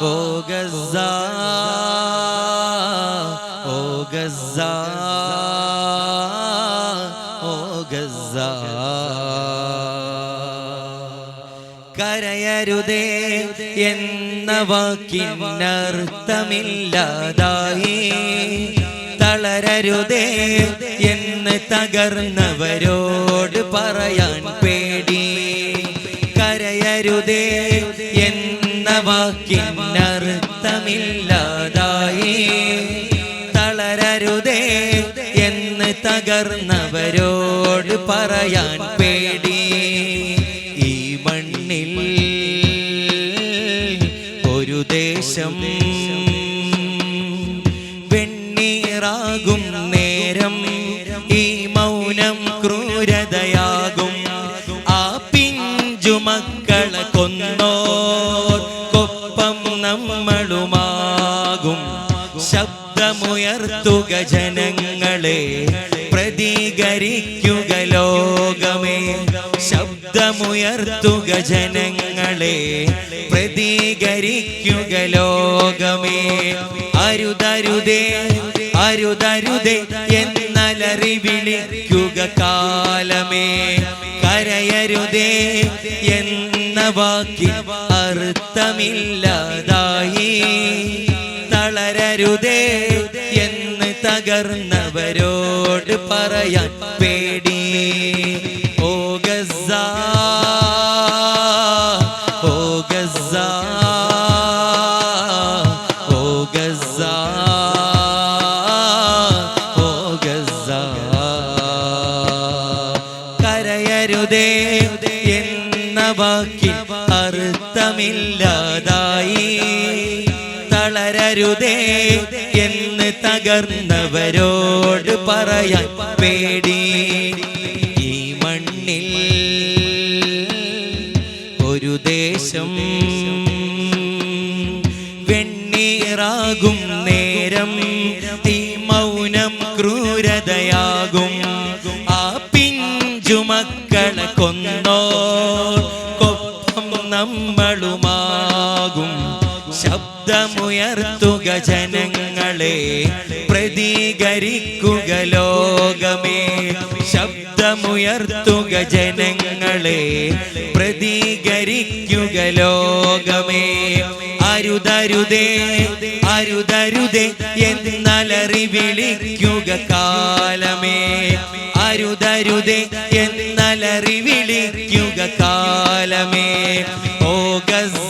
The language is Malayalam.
ഓ ഗസ ഓ ഗസ ഓ ഗസ. കരയരുതേ എന്ന വാക്കിനർത്ഥമില്ലാതായി. തളരരുതേ എന്ന് തകർന്നവരോട് പറയാൻ പേടി കരയരുതേ എന്ന വാക്കിനർത്ഥമില്ലാതായി തളരരുതേ എന്ന് തകർന്നവരോട് പറയാൻ പേടി ഈ മണ്ണിൽ ഒരു ദേശം വെണ്ണീറാകും നേരം. ഈ മൗനം ക്രൂരതയാ മക്കളെ കൊന്നോർ. കൊപ്പം നമ്മളുമാകും. ശബ്ദമുയർത്തുക ജനങ്ങളെ. പ്രതികരിക്കുക ലോകമേ. ശബ്ദമുയർത്തുക ജനങ്ങളെ. പ്രതികരിക്കുക ലോകമേ. അരുതരുതേ. അരുതരുതേ എന്നലറി വിളിക്കുക കാലമേ. കരയരുതേ എന്ന വാക്കി അർത്ഥമില്ലാതായി. തളരരുതേ എന്ന് തകർന്നവരോട് പറയാൻ പേടി. എന്ന വാക്കി അർത്ഥമില്ലാതായി. തളരരുതേ എന്ന് തകർന്നവരോട് പറയാൻ പേടി. ഈ മണ്ണിൽ ഒരു ദേശം വെണ്ണീറാകും നേരം. ഈ മൗനം ക്രൂരതയാകും. ആ പിഞ്ചു മക്കളെ കൊന്നോ. നമ്മളുമാകും. ശബ്ദമുയർത്തുക ജനങ്ങളെ പ്രതികരിക്കുക ലോകമേ. ശബ്ദമുയർത്തുക ജനങ്ങളെ പ്രതികരിക്കുക ലോകമേ. അരുതരുതേ അരുതരുതേ എന്നലറി വിളിക്കുക കാലമേ. അരുതരുതേ എന്നലറി വിളിക്കുക കാലമേ. ഓ